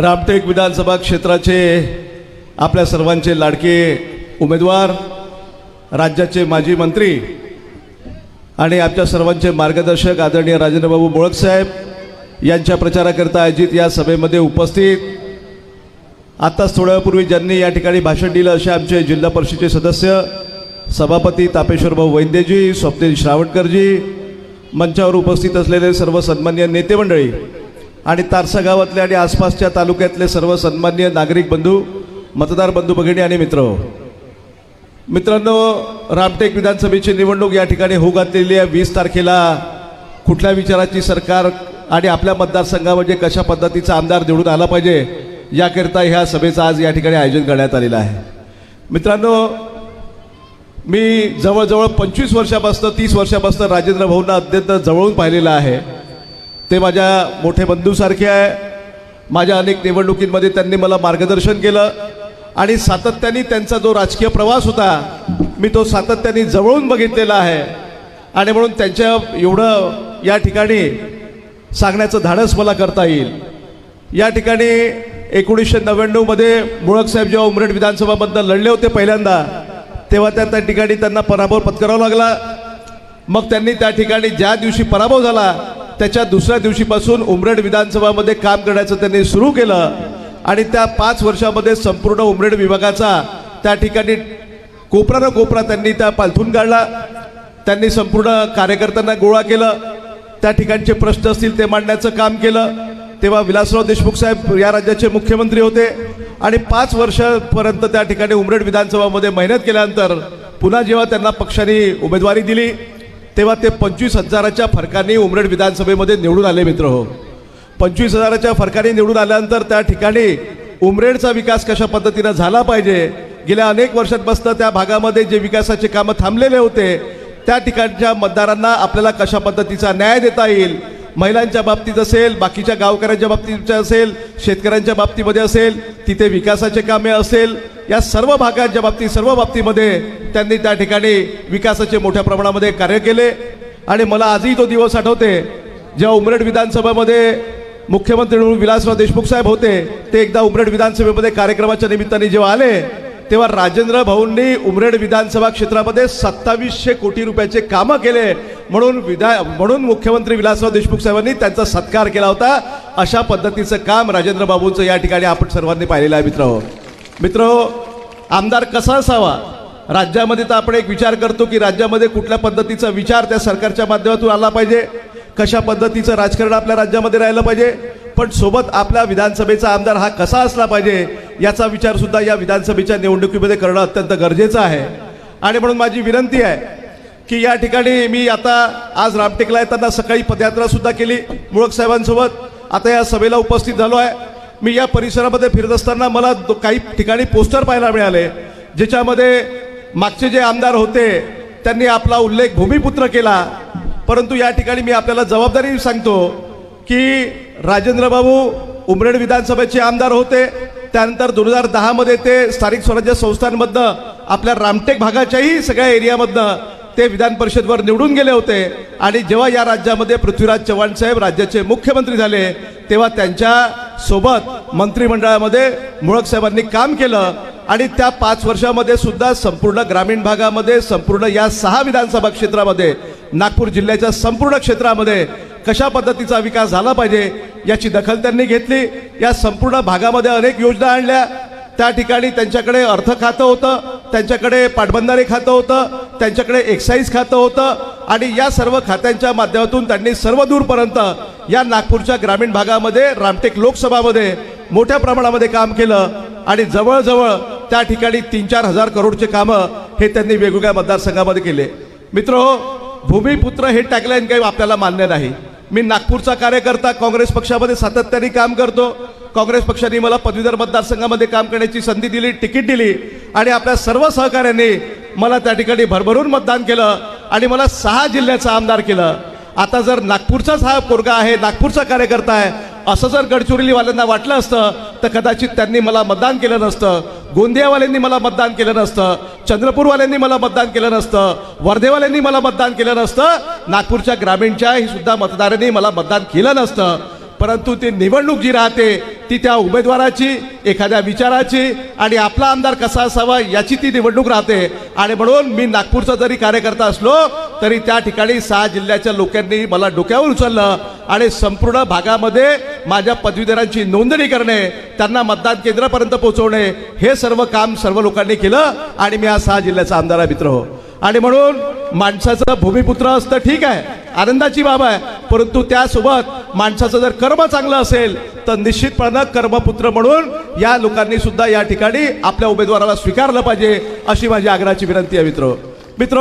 रामटेक विधानसभा क्षेत्राचे आपल्या सर्वांचे लाडके उमेदवार राज्याचे माजी मंत्री आणि आमच्या सर्वांचे मार्गदर्शक आदरणीय राजेंद्रबाबू बोळकसाहेब यांच्या प्रचाराकरता आयोजित या सभेमध्ये उपस्थित. आत्ताच थोड्या वेळपूर्वी ज्यांनी या ठिकाणी भाषण दिलं असे आमचे जिल्हा परिषदेचे सदस्य सभापती तापेश्वरभाऊ वैद्यजी स्वप्नील श्रावणकरजी मंचावर उपस्थित असलेले सर्व सन्मान्य नेते मंडळी आणि तारसा गावातले आणि आसपासच्या तालुक्यातले सर्व सन्मान्य नागरिक बंधू मतदार बंधू भगिनी आणि मित्र. मित्रांनो रामटेक विधानसभेची निवडणूक या ठिकाणी होऊ घातलेली आहे. वीस तारखेला कुठल्या विचाराची सरकार आणि आपल्या मतदारसंघामध्ये म्हणजे कशा पद्धतीचा आमदार निवडून आला पाहिजे याकरिता ह्या सभेचं आज या ठिकाणी आयोजन करण्यात आलेलं आहे. मित्रांनो मी जवळजवळ पंचवीस वर्षापासून तीस वर्षापासून राजेंद्र भाऊंना अत्यंत जवळून पाहिलेलं आहे. ते माझ्या मोठे बंधूसारखे आहे. माझ्या अनेक निवडणुकींमध्ये त्यांनी मला मार्गदर्शन केलं आणि सातत्याने त्यांचा जो राजकीय प्रवास होता मी तो सातत्याने जवळून बघितलेला आहे. आणि म्हणून त्यांच्या एवढं या ठिकाणी सांगण्याचं धाडस मला करता येईल. या ठिकाणी एकोणीसशे नव्याण्णवमध्ये मुळक साहेब जेव्हा उमरेड विधानसभाबद्दल लढले होते पहिल्यांदा तेव्हा त्या त्या ठिकाणी त्यांना पराभव पत्करावा लागला. मग त्यांनी त्या ठिकाणी ज्या दिवशी पराभव झाला त्याच्या दुसऱ्या दिवशीपासून उमरेड विधानसभामध्ये काम करण्याचं त्यांनी सुरू केलं आणि त्या पाच वर्षामध्ये संपूर्ण उमरेड विभागाचा त्या ठिकाणी कोपरा कोपरा त्यांनी त्या पालथून काढला. त्यांनी संपूर्ण कार्यकर्त्यांना गोळा केलं. त्या ठिकाणचे प्रश्न असतील ते मांडण्याचं काम केलं. तेव्हा विलासराव देशमुख साहेब या राज्याचे मुख्यमंत्री होते. आणि पाच वर्षापर्यंत त्या ठिकाणी उमरेड विधानसभामध्ये मेहनत केल्यानंतर पुन्हा जेव्हा त्यांना पक्षाने उमेदवारी दिली तेव्हा ते पंचवीस हजाराच्या फरकाने उमरेड विधानसभेमध्ये निवडून आले मित्र हो. पंचवीस हजाराच्या फरकाने निवडून आल्यानंतर त्या ठिकाणी उमरेडचा विकास कशा पद्धतीनं झाला पाहिजे? गेल्या अनेक वर्षांपासून त्या भागामध्ये जे विकासाचे कामं थांबलेले होते त्या ठिकाणच्या मतदारांना आपल्याला कशा पद्धतीचा न्याय देता येईल? महिलांच्या बाबतीत असेल बाकीच्या गावकऱ्यांच्या बाबतीत असेल शेतकऱ्यांच्या बाबतीमध्ये असेल तिथे विकासाचे कामे असेल या सर्व भागांच्या बाबतीत सर्व बाबतीमध्ये त्यांनी त्या ठिकाणी विकासाचे मोठ्या प्रमाणामध्ये कार्य केले. आणि मला आजही तो दिवस आठवते जेव्हा उमरेड विधानसभेमध्ये मुख्यमंत्री म्हणून विलासराव देशमुख साहेब होते ते एकदा उमरेड विधानसभेमध्ये कार्यक्रमाच्या निमित्ताने जेव्हा आले तेव्हा राजेंद्र भाऊंनी उमरेड विधानसभा क्षेत्रामध्ये सत्तावीसशे कोटी रुपयाचे कामं केले. म्हणून विधा म्हणून मुख्यमंत्री विलासराव देशमुख साहेबांनी त्यांचा सत्कार केला होता. अशा पद्धतीचं काम राजेंद्र बाबूंचं या ठिकाणी आपण सर्वांनी पाहिलेलं आहे मित्र हो. मित्र हो, आमदार कसा असावा? राज्यामध्ये तर आपण एक विचार करतो की राज्यामध्ये कुठल्या पद्धतीचा विचार त्या सरकारच्या माध्यमातून आला पाहिजे? कशा पद्धतीचं राजकारण आपल्या राज्यामध्ये राहिलं पाहिजे? पण सोबत आपल्या विधानसभेचा आमदार हा कसा असला पाहिजे याचा विचार सुद्धा या विधानसभेच्या निवडणुकीमध्ये करणं अत्यंत गरजेचं आहे. आणि म्हणून माझी विनंती आहे की या ठिकाणी मी आता आज रामटेकला येताना सकाळी पदयात्रा सुद्धा केली मुळक साहेबांसोबत. आता या सभेला उपस्थित झालो आहे. मी या परिसरामध्ये फिरत असताना मला काही ठिकाणी पोस्टर पाहायला मिळाले ज्याच्यामध्ये मागचे जे आमदार होते त्यांनी आपला उल्लेख भूमिपुत्र केला. परंतु या ठिकाणी मी आपल्याला जबाबदारी सांगतो की राजेंद्र बाबू उमरेड विधानसभेचे आमदार होते. त्यानंतर दोन हजार दहामध्ये ते स्थानिक स्वराज्य संस्थांमधनं आपल्या रामटेक भागाच्याही सगळ्या एरियामधनं ते विधान परिषदवर निवडून गेले होते. आणि जेव्हा या राज्यामध्ये पृथ्वीराज चव्हाण साहेब राज्याचे मुख्यमंत्री झाले तेव्हा त्यांच्यासोबत मंत्रिमंडळामध्ये मुळक साहेबांनी काम केलं. आणि त्या पाच वर्षामध्ये सुद्धा संपूर्ण ग्रामीण भागामध्ये संपूर्ण या सहा विधानसभा क्षेत्रामध्ये नागपूर जिल्ह्याच्या संपूर्ण क्षेत्रामध्ये कशा पद्धतीचा विकास झाला पाहिजे याची दखल त्यांनी घेतली. या संपूर्ण भागामध्ये अनेक योजना आणल्या. त्या ठिकाणी त्यांच्याकडे अर्थ खातं होतं त्यांच्याकडे पाटबंधारे खातं होतं त्यांच्याकडे एक्साईज खातं होतं आणि या सर्व खात्यांच्या माध्यमातून त्यांनी सर्व दूरपर्यंत या नागपूरच्या ग्रामीण भागामध्ये रामटेक लोकसभामध्ये मोठ्या प्रमाणामध्ये काम केलं आणि जवळजवळ त्या ठिकाणी तीन चार हजार करोडचे कामं हे त्यांनी वेगवेगळ्या मतदारसंघामध्ये केले. मित्र भूमिपुत्र हे टॅगलाईन काही आपल्याला मान्य नाही. मी नागपूरचा कार्यकर्ता काँग्रेस पक्षामध्ये सातत्याने काम करतो. काँग्रेस पक्षाने मला पदवीधर मतदारसंघामध्ये काम करण्याची संधी दिली तिकीट दिली आणि आपल्या सर्व सहकाऱ्यांनी मला त्या ठिकाणी भरभरून मतदान केलं आणि मला सहा जिल्ह्याचा आमदार केलं. आता जर नागपूरचाच हा पोरगा आहे नागपूरचा कार्यकर्ता आहे असं जर गडचिरोलीवाल्यांना वाटलं असतं तर कदाचित त्यांनी मला मतदान केलं नसतं. गोंदियावाल्यांनी मला मतदान केलं नसतं चंद्रपूरवाल्यांनी मला मतदान केलं नसतं वर्धेवाल्यांनी मला मतदान केलं नसतं नागपूरच्या ग्रामीणच्या ही सुद्धा मतदारांनी मला मतदान केलं नसतं. परंतु ती निवडणूक जी राहते ती त्या उमेदवाराची एखाद्या विचाराची आणि आपला आमदार कसा असावा याची ती निवडणूक राहते. आणि म्हणून मी नागपूरचा जरी कार्यकर्ता असलो तरी त्या ठिकाणी सहा जिल्ह्याच्या लोकांनी मला डोक्यावर उचललं आणि संपूर्ण भागामध्ये माझ्या पदवीधरांची नोंदणी करणे त्यांना मतदान केंद्रापर्यंत पोहोचवणे हे सर्व काम सर्व लोकांनी केलं आणि मी आज सहा जिल्ह्याचा आमदार आहे मित्र हो. आणि म्हणून माणसाचं भूमिपुत्र असतं ठीक आहे आनंदाची बाब आहे परंतु त्यासोबत माणसाचं जर कर्म चांगलं असेल तर निश्चितपणानं कर्मपुत्र म्हणून या लोकांनी सुद्धा या ठिकाणी आपल्या उमेदवाराला स्वीकारलं पाहिजे अशी माझी आग्रहाची विनंती आहे मित्र. मित्र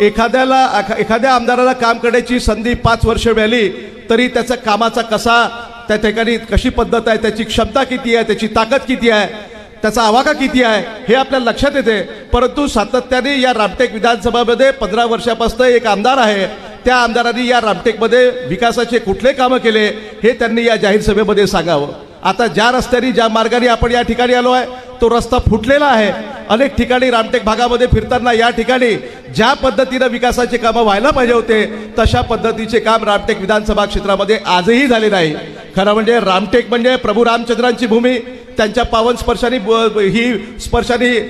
एखाद्याला एखा- एखाद्या आमदाराला काम करण्याची संधी पाच वर्ष मिळाली तरी त्याचा कामाचा कसा त्या ठिकाणी कशी पद्धत आहे त्याची क्षमता किती आहे त्याची ताकद किती आहे त्याचा आवाका किती आहे हे आपल्याला लक्षात येते. परंतु सातत्याने या रामटेक विधानसभामध्ये पंधरा वर्षापासून एक आमदार आहे त्या आमदारांनी या रामटेकमध्ये विकासाचे कुठले कामं केले हे त्यांनी या जाहीर सभेमध्ये सांगावं. आता ज्या रस्त्याने ज्या मार्गाने आपण या ठिकाणी आलो आहे तो रस्ता फुटलेला आहे. अनेक ठिकाणी रामटेक भागामध्ये फिरताना या ठिकाणी ज्या पद्धतीनं विकासाचे कामं व्हायला पाहिजे होते तशा पद्धतीचे काम रामटेक विधानसभा क्षेत्रामध्ये आजही झाले नाही. खरं म्हणजे रामटेक म्हणजे प्रभू रामचंद्रांची भूमी त्यांच्या पावन स्पर्शाने ब- ही स्पर्शाने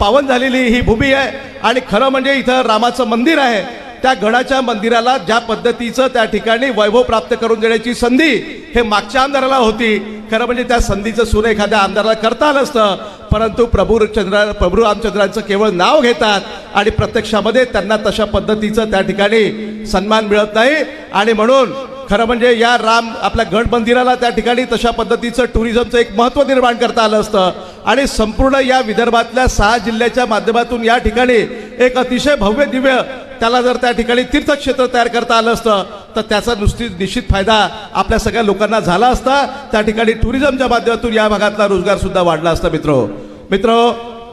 पावन झालेली ही भूमी आहे. आणि खरं म्हणजे इथं रामाचं मंदिर आहे. त्या गडाच्या मंदिराला ज्या पद्धतीचं त्या ठिकाणी वैभव प्राप्त करून देण्याची संधी हे मागच्या आमदाराला होती. खरं म्हणजे त्या संधीचं सूर्य एखाद्या आमदाराला करता आलं असतं. परंतु प्रभू चंद्रा प्रभू रामचंद्रांचं केवळ नाव घेतात आणि प्रत्यक्षामध्ये त्यांना तशा पद्धतीचं त्या ठिकाणी सन्मान मिळत नाही. आणि म्हणून खरं म्हणजे या राम आपल्या गड मंदिराला त्या ठिकाणी तशा पद्धतीचं टुरिझमचं एक महत्त्व निर्माण करता आलं असतं. आणि संपूर्ण या विदर्भातल्या सहा जिल्ह्याच्या माध्यमातून या ठिकाणी एक अतिशय भव्य दिव्य त्याला जर त्या ठिकाणी तीर्थक्षेत्र तयार करता आलं असतं तर त्याचा नुसती निश्चित फायदा आपल्या सगळ्या लोकांना झाला असता. त्या ठिकाणी टुरिझमच्या माध्यमातून या भागातला रोजगार सुद्धा वाढला असता मित्र. मित्र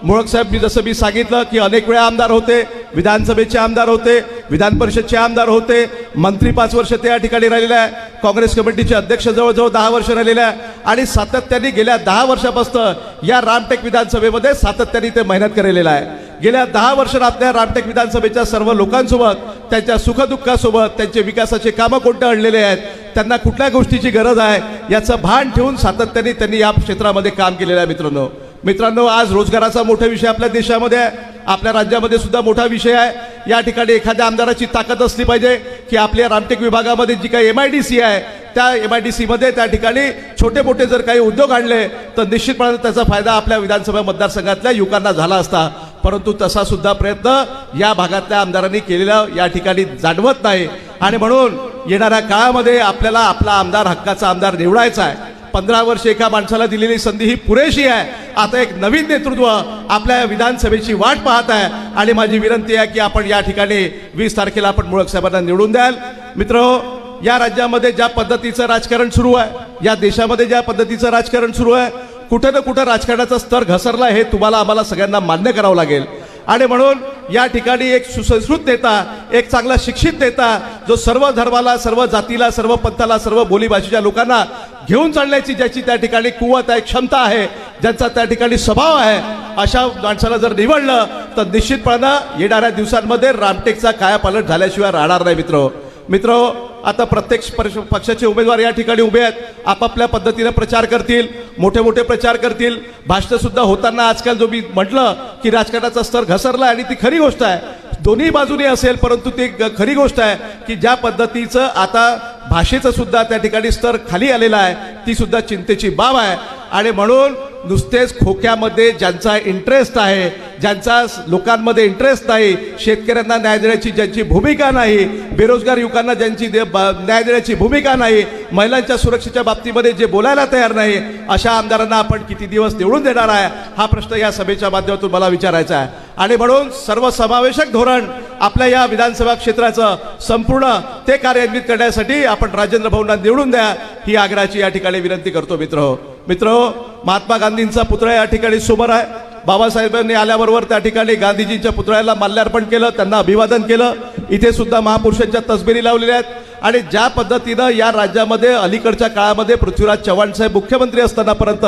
मुळक साहेब मी जसं मी सांगितलं की अनेक वेळा आमदार होते विधानसभेचे आमदार होते विधान परिषदचे आमदार होते मंत्री पाच वर्ष ते या ठिकाणी राहिलेले आहे काँग्रेस कमिटीचे अध्यक्ष जवळजवळ दहा वर्ष राहिलेले आहे आणि सातत्याने गेल्या दहा वर्षापासून या रामटेक विधानसभेमध्ये सातत्याने ते मेहनत केलेलं आहे. गेल्या दहा वर्षातल्या रामटेक विधानसभेच्या सर्व लोकांसोबत त्यांच्या सुखदुःखासोबत त्यांचे विकासाचे कामं कोणते आणलेले आहेत त्यांना कुठल्या गोष्टीची गरज आहे याचं भान ठेवून सातत्याने त्यांनी या क्षेत्रामध्ये काम केलेलं आहे मित्रांनो. मित्रांनो आज रोजगाराचा मोठा विषय आपल्या देशामध्ये आहे. आपल्या राज्यामध्ये सुद्धा मोठा विषय आहे. या ठिकाणी एखाद्या आमदाराची ताकद असली पाहिजे की आपल्या रामटेक विभागामध्ये जी काही एम आय डी सी आहे त्या एम आय डी सीमध्ये त्या ठिकाणी छोटे मोठे जर काही उद्योग आणले तर निश्चितपणे त्याचा फायदा आपल्या विधानसभा मतदारसंघातल्या युवकांना झाला असता. परंतु तसा सुद्धा प्रयत्न या भागातल्या आमदारांनी केलेला या ठिकाणी जाणवत नाही. आणि म्हणून येणाऱ्या काळामध्ये आपल्याला आपला आमदार हक्काचा आमदार निवडायचा आहे. पंधरा वर्ष एका माणसाला दिलेली संधी ही पुरेशी आहे. आता एक नवीन नेतृत्व आपल्या विधानसभेची वाट पाहत आहे. आणि माझी विनंती आहे की आपण या ठिकाणी वीस तारखेला आपण मुळक साहेबांना निवडून द्याल. मित्र या राज्यामध्ये ज्या पद्धतीचं राजकारण सुरू आहे या देशामध्ये ज्या पद्धतीचं राजकारण सुरू आहे कुठं ना कुठं राजकारणाचा स्तर घसरला हे तुम्हाला आम्हाला सगळ्यांना मान्य करावं लागेल. आणि म्हणून या ठिकाणी एक सुसंस्कृत नेता एक चांगला शिक्षित नेता जो सर्व धर्माला सर्व जातीला सर्व पंथाला सर्व बोलीभाषेच्या लोकांना घेऊन चालण्याची ज्याची त्या ठिकाणी कुवत आहे क्षमता आहे ज्यांचा त्या ठिकाणी स्वभाव आहे अशा माणसाला जर निवडलं तर निश्चितपणानं येणाऱ्या दिवसांमध्ये रामटेकचा कायापालट झाल्याशिवाय राहणार नाही मित्र. मित्र आता प्रत्येक पक्ष- पक्षाचे उमेदवार या ठिकाणी उभे आहेत. आपापल्या पद्धतीने प्रचार करतील मोठे मोठे प्रचार करतील. भाषणंसुद्धा होताना आजकाल जो मी म्हटलं की राजकारणाचा स्तर घसरला आणि ती खरी गोष्ट आहे. दोन्ही बाजूने असेल परंतु ती खरी गोष्ट आहे की ज्या पद्धतीचं आता भाषेचं सुद्धा त्या ठिकाणी स्तर खाली आलेला आहे ती सुद्धा चिंतेची बाब आहे. आणि म्हणून नुसतेच खोक्यामध्ये ज्यांचा इंटरेस्ट आहे ज्यांचा लोकांमध्ये इंटरेस्ट नाही शेतकऱ्यांना न्याय देण्याची ज्यांची भूमिका नाही बेरोजगार युवकांना ज्यांची दे- ब- न्याय देण्याची भूमिका नाही महिलांच्या सुरक्षेच्या बाबतीमध्ये जे बोलायला तयार नाही अशा आमदारांना आपण किती दिवस निवडून देणार आहे? हा प्रश्न या सभेच्या माध्यमातून मला विचारायचा आहे. आणि म्हणून सर्वसमावेशक धोरण आपल्या या विधानसभा क्षेत्राचं संपूर्ण ते कार्यान्वित करण्यासाठी आपण राजेंद्र भाऊंना निवडून द्या ही आग्रहाची या ठिकाणी विनंती करतो मित्र हो. मित्र महात्मा गांधींचा पुतळा या ठिकाणी समोर आहे. बाबासाहेबांनी आल्याबरोबर त्या ठिकाणी गांधीजींच्या पुतळ्याला माल्यार्पण केलं त्यांना अभिवादन केलं. इथे सुद्धा महापुरुषांच्या तसबिरी लावलेल्या आहेत. आणि ज्या पद्धतीनं या राज्यामध्ये अलीकडच्या काळामध्ये पृथ्वीराज चव्हाण साहेब मुख्यमंत्री असतानापर्यंत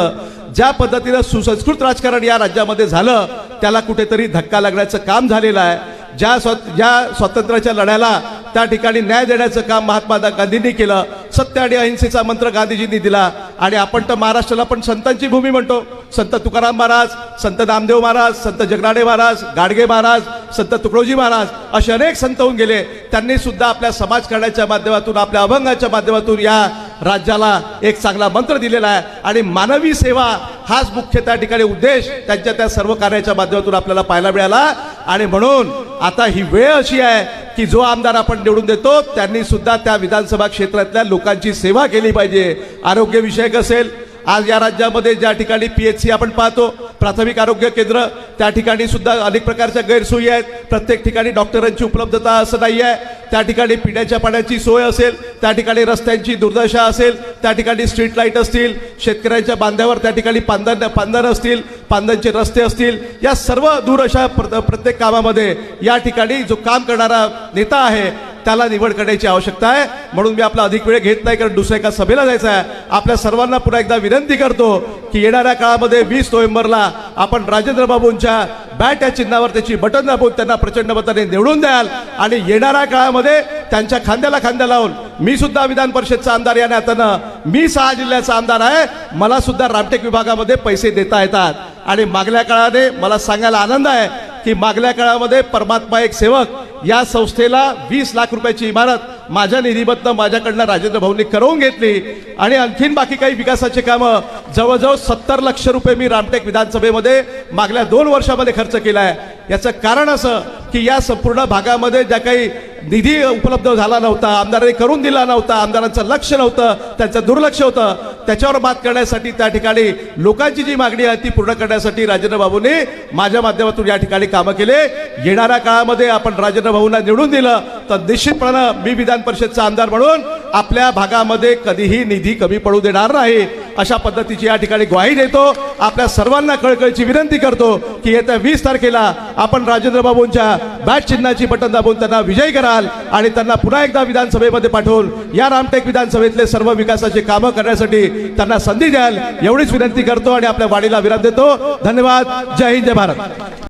ज्या पद्धतीनं सुसंस्कृत राजकारण या राज्यामध्ये झालं त्याला कुठेतरी धक्का लागण्याचं काम झालेलं आहे. ज्या स्व ज्या स्वातंत्र्याच्या लढ्याला त्या ठिकाणी न्याय देण्याचं काम महात्मा गांधींनी केलं. सत्य आणि अहिंसेचा मंत्र गांधीजींनी दिला. आणि आपण तर महाराष्ट्राला पण संतांची भूमी म्हणतो. संत तुकाराम महाराज संत नामदेव महाराज संत जगनाडे महाराज गाडगे महाराज संत तुकडोजी महाराज असे अनेक संत होऊन गेले. त्यांनी सुद्धा आपल्या समाजकारणाच्या माध्यमातून आपल्या अभंगाच्या माध्यमातून या राज्याला एक चांगला मंत्र दिलेला आहे. आणि मानवी सेवा हाच मुख्य त्या ठिकाणी उद्देश त्यांच्या त्या सर्व कार्याच्या माध्यमातून आपल्याला पाहायला मिळाला. आणि म्हणून आता ही वेळ अशी आहे की जो आमदार आपण निवडून देतो त्यांनी सुद्धा त्या विधानसभा क्षेत्रातल्या लोकांची सेवा केली पाहिजे. आरोग्यविषयक असेल आज या राज्यामध्ये ज्या ठिकाणी पी एच सी आपण पाहतो प्राथमिक आरोग्य केंद्र त्या ठिकाणी सुद्धा अनेक प्रकारच्या गैरसोयी आहेत. प्रत्येक ठिकाणी डॉक्टरांची उपलब्धता असं नाही आहे. त्या ठिकाणी पिण्याच्या पाण्याची सोय असेल त्या ठिकाणी रस्त्यांची दुर्दशा असेल त्या ठिकाणी स्ट्रीट लाइट असतील शेतकऱ्यांच्या बांध्यावर त्या ठिकाणी पांधन पांधर असतील पांधनचे रस्ते असतील या सर्व दूर अशा प्र- प्रत्येक कामामध्ये या ठिकाणी जो काम करणारा नेता आहे त्याला निवड करण्याची आवश्यकता आहे. म्हणून मी आपला अधिक वेळ घेत नाही कारण दुसऱ्या एका सभेला जायचं आहे. आपल्या सर्वांना पुन्हा एकदा विनंती करतो की येणाऱ्या काळामध्ये वीस नोव्हेंबरला आपण राजेंद्र बाबूंच्या बॅट या चिन्हावर त्याची बटन दाबून त्यांना प्रचंड मताने निवडून द्याल. आणि येणाऱ्या काळामध्ये त्यांच्या खांद्याला खांद्या लावून मी सुद्धा विधान परिषदचा आमदार या नात्यानं मी सहा जिल्ह्याचा आमदार आहे. मला सुद्धा रामटेक विभागामध्ये पैसे देता येतात. आणि मागल्या काळाने मला सांगायला आनंद आहे की मागल्या काळामध्ये परमात्मा एक सेवक या संस्थेला वीस लाख रुपयाची इमारत माझ्या निधीमधनं माझ्याकडनं राजेंद्र भाऊंनी करवून घेतली. आणि आणखीन बाकी काही विकासाचे कामं जवळजवळ सत्तर लक्ष रुपये मी रामटेक विधानसभेमध्ये मागल्या दोन वर्षामध्ये खर्च केला आहे याचं कारण असं की या संपूर्ण भागामध्ये ज्या काही निधी उपलब्ध झाला नव्हता आमदारांनी करून दिला नव्हता आमदारांचं लक्ष नव्हतं त्यांचं दुर्लक्ष होतं त्याच्यावर मात करण्यासाठी त्या ठिकाणी लोकांची जी मागणी आहे ती पूर्ण करण्यासाठी राजेंद्र बाबूंनी माझ्या माध्यमातून या ठिकाणी कामं केले. येणाऱ्या काळामध्ये आपण राजेंद्र भाऊंना निवडून दिलं तर निश्चितपणानं मी विधान परिषदचा आमदार म्हणून आपल्या भागामध्ये कधीही निधी कमी पडू देणार नाही. अशा पद्धतीची या ठिकाणी ग्वाही देतो. आपल्या सर्वांना कळकळीची विनंती करतो की येत्या वीस तारखेला आपण राजेंद्र बाबूंच्या बॅट चिन्हाची बटन दाबून त्यांना विजयी कराल आणि त्यांना पुन्हा एकदा विधानसभेमध्ये पाठवून या रामटेक विधानसभेतले सर्व विकासाचे कामं करण्यासाठी त्यांना संधी द्याल एवढीच विनंती करतो आणि आपल्या वाडीला विराम देतो. धन्यवाद. जय हिंद जय भारत.